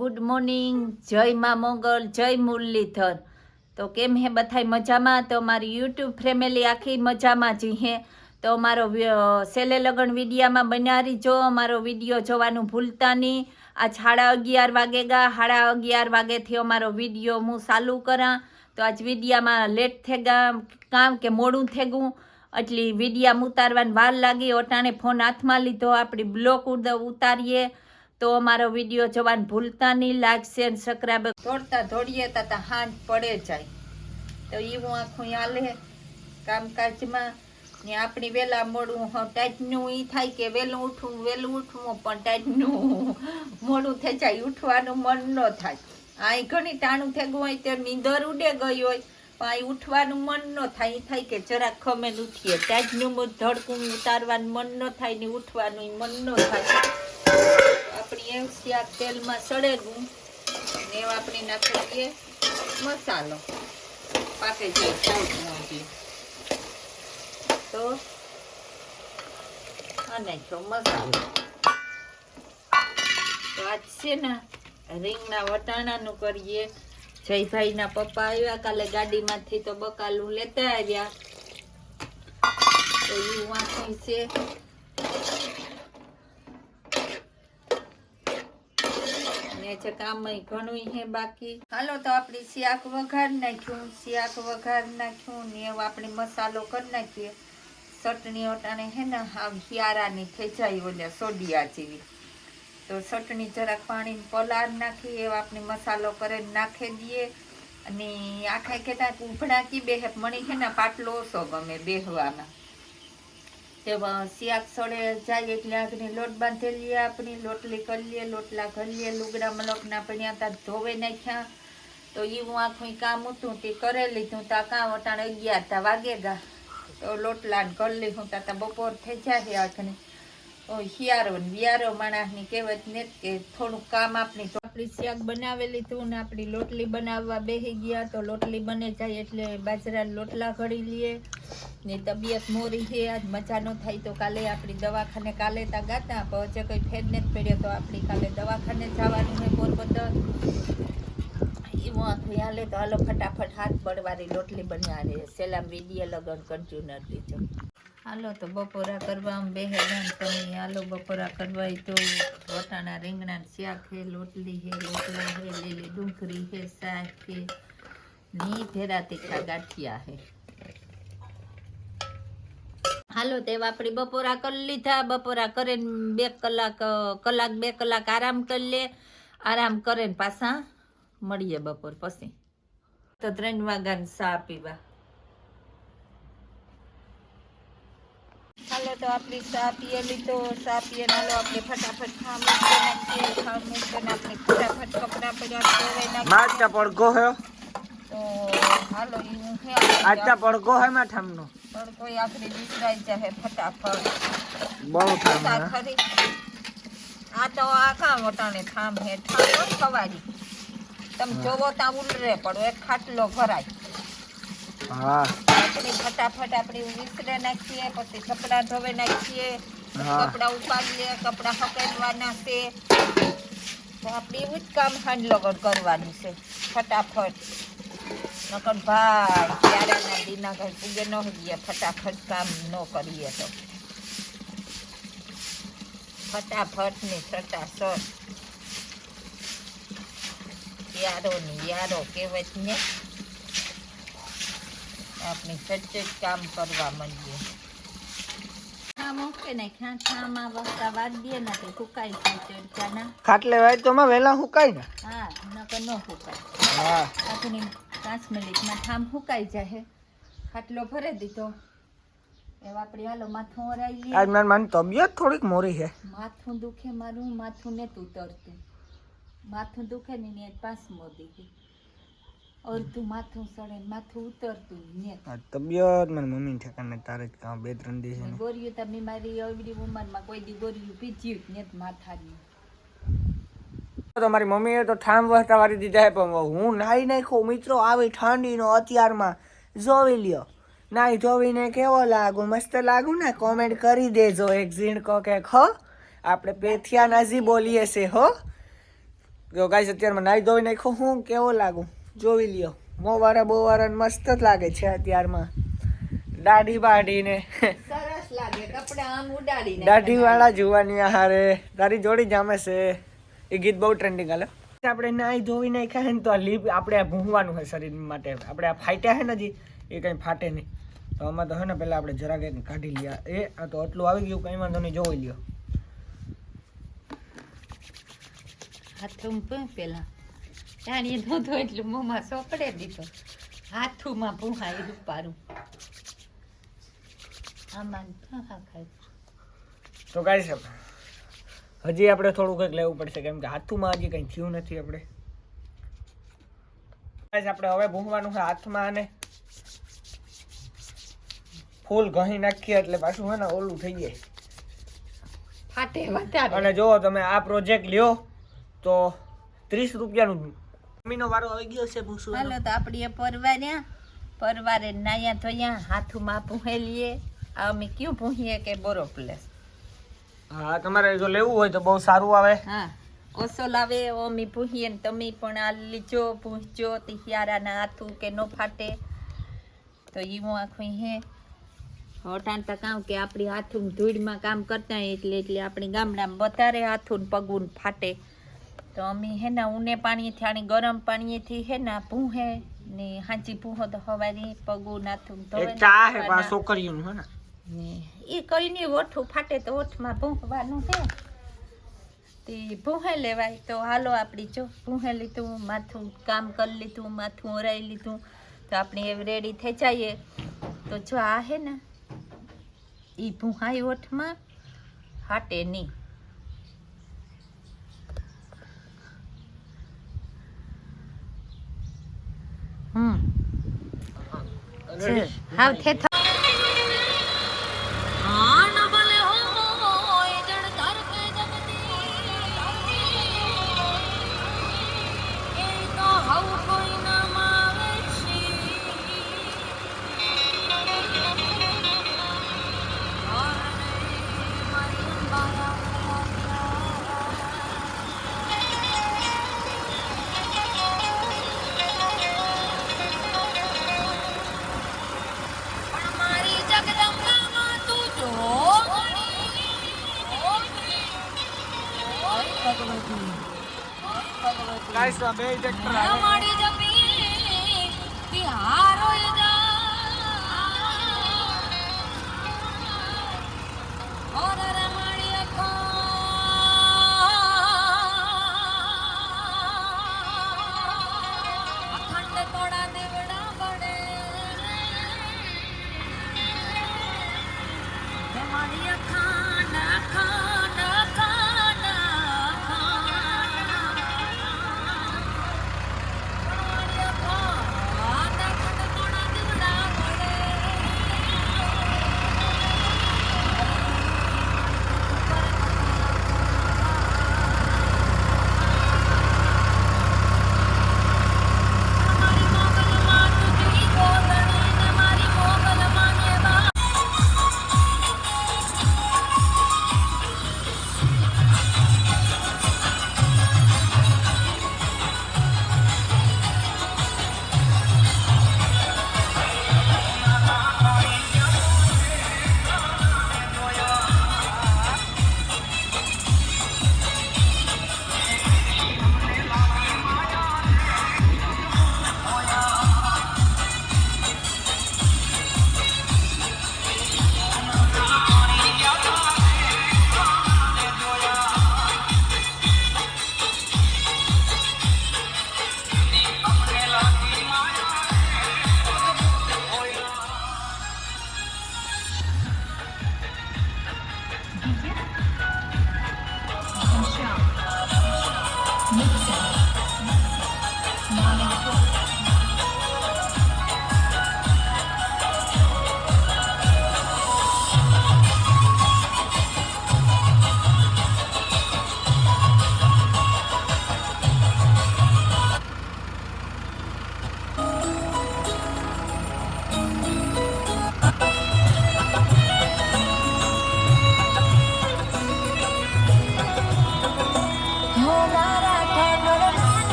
Good morning જય મા મોગલ, જય મુરલીધર. તો કેમ હે બધાય મજામાં? તો મારી યુટ્યુબ ફેમિલી આખી મજામાં જી હે. તો મારો સેલે લગન વિડીયામાં બનારી જો, મારો વીડિયો જોવાનું ભૂલતા નહીં આ સાડા અગિયાર વાગે ગા સાડા અગિયાર વાગેથી અમારો વીડિયો હું ચાલુ કરા. તો આજ વિડીયામાં લેટ થઈ ગયા કામ કે મોડું થઈ ગયું એટલી વિડીયા ઉતારવાની વાર લાગી. ઓટાણે ફોન હાથમાં લીધો. આપણી બ્લોક ઉતારીએ. તો અમારો વીડિયો જોવાનું ભૂલતા નહીં. લાઈક શેર સબસ્ક્રાઈબ દોડતા દોડીએ તા હાંજ પડે જાય. તો એવું આખું હાલે કામકાજમાં. ને આપણી વહેલા મોડું ટાઈટનું એ થાય કે વહેલું ઉઠવું વહેલું ઉઠવું, પણ ટાઈટનું મોડું થઈ જાય, ઉઠવાનું મન ન થાય. આ ઘણી ટાણું થઈ હોય તે નીંદર ઉડે ગઈ હોય, પણ અહીં ઉઠવાનું મન ન થાય. એ થાય કે જરાક ખમેલ ઉઠીએ. ટાઈટનું ધડકું ઉતારવાનું મન ન થાય ને ઉઠવાનું મન ન થાય. આપણી શાક તેલમાં સળેલું ને આપણે નાખી દઈએ મસાલો. પાકે તો અને જો મસાલો. તો આજ છે ને રીંગના વટાણાનું કરીએ. જયભાઈના પપ્પા આવ્યા, કાલે ગાડીમાંથી તો બકાલું લેતા આવ્યા. તો એ વાંચી છે. છે કામ ઘણું હે બાકી. હાલો તો આપણી શિયાક વઘાર નાખ્યું, શિયાક વઘાર નાખ્યું ને એવો આપણે મસાલો કરી નાખીએ. ચટણી ઓટાને હે ને આમ હિયારાની ખેંચાઈ ઓલે સોડિયા જેવી. તો ચટણી જરાક પાણી પલાર નાખી, એવો આપણે મસાલો કરીને નાખી દઈએ. અને આખા કેતા ઉભડા કી બેહે મણી છે ને પાટલો ઓછો ગમે બેહવામાં તે શિયાક સડે જાય એટલે આગની લોટ બાંધી લઈએ આપણી લોટલી કરી લઈએ, લોટલા કરી લઈએ, લુગડા મલકના પડ્યા તા, ધોવે નાખ્યા. તો એવું આખું કામ હતું તે કરે લીધું, તા કામ વટાણ અગિયાર તા વાગે ગા. તો લોટલા કરી લીધું, તા તા બપોર થઈ જાય આખની શિયાળો ને વિયારો માણસની કહેવત ને કે થોડુંક કામ આપણી આપણી શાક બનાવેલી હતું ને આપણી લોટલી બનાવવા બેસી ગયા તો લોટલી બને જાય એટલે બાજરા લોટલા ઘડી લઈએ. ને તબિયત મોરી છે, આજ મજા ન થાય તો કાલે આપણી દવાખાને કાલે તા ગાતા, પણ હજે કંઈ ફેર નથી પડ્યો તો આપણી કાલે દવાખાને જવાનું છે પોરબંદર. એવું આખું હાલે તો હાલો ફટાફટ હાથ પડવાની લોટલી બનાવે સેલામ વીડિયો લગન કન્ટિન્યુર દીધો હાલો તો બપોરા કરવા બેહે તમે હાલો બપોરા કરવા તો વટાણા રીંગણા શાક હે, લોટલી હે, લોટલા હે, લીલી ડુંગળી હે, શાક હે, ની ભેરા તીખા ગાંઠિયા હે. હાલો તે આપણી બપોરા કરી લીધા. બપોરા કરીને બે કલાક કલાક, બે કલાક આરામ કરી લે. આરામ કરીને પાછા મળીએ બપોર પછી. તો ત્રણ વાગ્યાને ચા પીવા. હાલો તો આપણી ચા પીએલી તો ચા પીએ હાલો આપણે ફટાફટ ખા મૂકી નાખીએ ખા મૂકીને આપણે ફટાફટ કપડાં પડ્યા ધોવાઈ મારતા નાખીએ પડઘો હે તો હાલો ઈ હે આટલા પડઘો હે મેઠામનો. પણ કોઈ આખરી વિસરાઈ જાય ફટાફટ. બહુ ઠામ હે. ખરી. આ તો આખા વટાણે ઠામ હે. ઠામ ખવાડી તમે જોવો ત્યાં ઉલરે પડો એક ખાટલો ભરાય. હા. આપણે ફટાફટ આપણે વિસરે નાખીએ પછી કપડાં ધોવે નાખીએ કપડાં ઉપાડીએ કપડાં હકેલવાના છે. તો આપણે એવું જ કામ હાંડ લગન કરવાનું છે ફટાફટ. નકર ભાઈ ક્યારેના દીના ઘર પૂગે ન હોઈએ ફટાફટ કામ ન કરીએ તો. ફટાફટ ને ફટાફટ. યારો ને યારો કહેવત ને. આપણે સચ્ચે કામ કરવા માંડીએ. ખાટલે વાય તો માં વેલા હુકાય ને? હા નકર ન ફૂકાય હા. આખની પાંચ મિનિટમાં ઠામ ફૂકાઈ જાય ખાટલો ભરી દીધો. એવા આપણે હાલો માથું ઓરાઈ આજ મારી માની તબિયત થોડીક મોરી છે. માથું દુખે મારું માથું ને તું ઉતરતું માથું દુખે ને ને પાસ મોદી અડધું માથું સડે માથું ઉતરતું ને તબિયત મારી મમ્મી ઠેકાને તારે જ કામ બે ત્રણ દિવસ ને ને ગોરીયું તમે મારી અવડી ઉંમરમાં કોઈ દી ગોરીયું પીધ્યું નથી માથાની. તો મારી મમ્મીએ તો ઠામ વહતા વાળી દીધા હે પણ હું નાઈ નાખો મિત્રો આવી ઠંડીનો અત્યારમાં જોવી લ્યો. નાઈ જોવીને કેવો લાગુ? મસ્ત લાગુ ને? કોમેન્ટ કરી દેજો એક ઝીણકો કે ખો. આપણે પેથિયા નજી બોલીએ છે હો. જો ગાઈસ અત્યારમાં નાઈ ધોઈ નાખો હું કેવો લાગુ? જોઈ લ્યો. મોવારા બોવારા મસ્ત જ લાગે છે અત્યારમાં. દાઢી બાઢી ને સરસ લાગે કપડા આમ ઉડાડીને દાઢી વાળા જોવાની હારે તારી જોડી જામે છે. એ ગીત બહુ ટ્રેન્ડિંગ હાલે. આપણે નાઈ ધોઈ નાખ્યા ખાય ને તો આ લીપ આપણે આ ભૂંવાનું હોય શરીર માટે. આપણે આ ફાટ્યા હે ને હજી એ કંઈ ફાટે નહીં. તો આમાં તો હે ને પહેલાં આપણે જરાક એને કાઢી લઈએ એ આ તો આટલું આવી ગયું કંઈ વાંધો નહીં જોઈ લ્યો. હાથ પેલા જાણીએ નહોતું એટલે મોંમાં સોપડે દીધો. હાથુમાં ભૂહાઈ રૂપારું આમાં ભૂહા ખાય તો કાંઈ છે. હજી આપણે થોડું કંઈક લેવું પડશે કેમ કે હાથુમાં હજી કંઈ થયું નથી આપણે. આપણે હવે ભૂંગવાનું છે હાથમાં અને ફૂલ ઘણી નાખીએ એટલે પાછું હે ને ઓલું થઈ જાય. ફાટે વધારે. અને જો તમે આ પ્રોજેક્ટ લ્યો તો ત્રીસ રૂપિયાનું મમ્મીનો વારો આવી ગયો છે ભૂસુ હાલો તો આપણે પરવાર્યા પરવારે નાયા ધોયા હાથમાં પૂહેલીએ આ અમે ક્યું પૂહીએ કે બોરો પ્લેસ હા તમારે જો લેવું હોય તો બહુ સારું આવે. હા ઓછો લાવે અમે પૂહીએ ને તમે પણ આ લીજો પૂછજો તિયારાના હાથું કે નો ફાટે. તો એવું આખું હે. હટાણ તો કામ કે આપણી હાથું ધૂળમાં કામ કરતા એટલે એટલે આપણે ગામડામાં વધારે હાથું ને પગું ફાટે. તો અમે હે ને ઉને પાણીથી આની ગરમ પાણીથી હે ને ભૂહે ને હાંચી ભૂહો તો હવારી પગું નાથું તો ચા હે હે ને? એ કઈ નહીં ઓઠું ફાટે તો ઓઠમાં ભૂંકવાનું છે તે ભૂહે લેવાય તો હાલો આપણી જો ભૂહે લીધું માથું કામ કરી લીધું માથું ઓરાઈ લીધું તો આપણે એ રેડી થઈ જઈએ. તો જો આ હે ને એ ભૂહાઈ ઓઠમાં ફાટે નહીં. Ready? હાવ થે મારી Guys, આ બે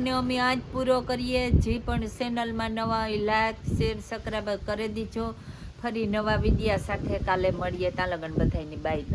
બ્લોગને અમે આજ પૂરો કરીએ. જે પણ ચેનલમાં નવા હોય લાઈક શેર સબસ્ક્રાઈબ કરી દીજો. ફરી નવા વિડીયા સાથે કાલે મળીએ. ત્યાં લગન બધાની બાય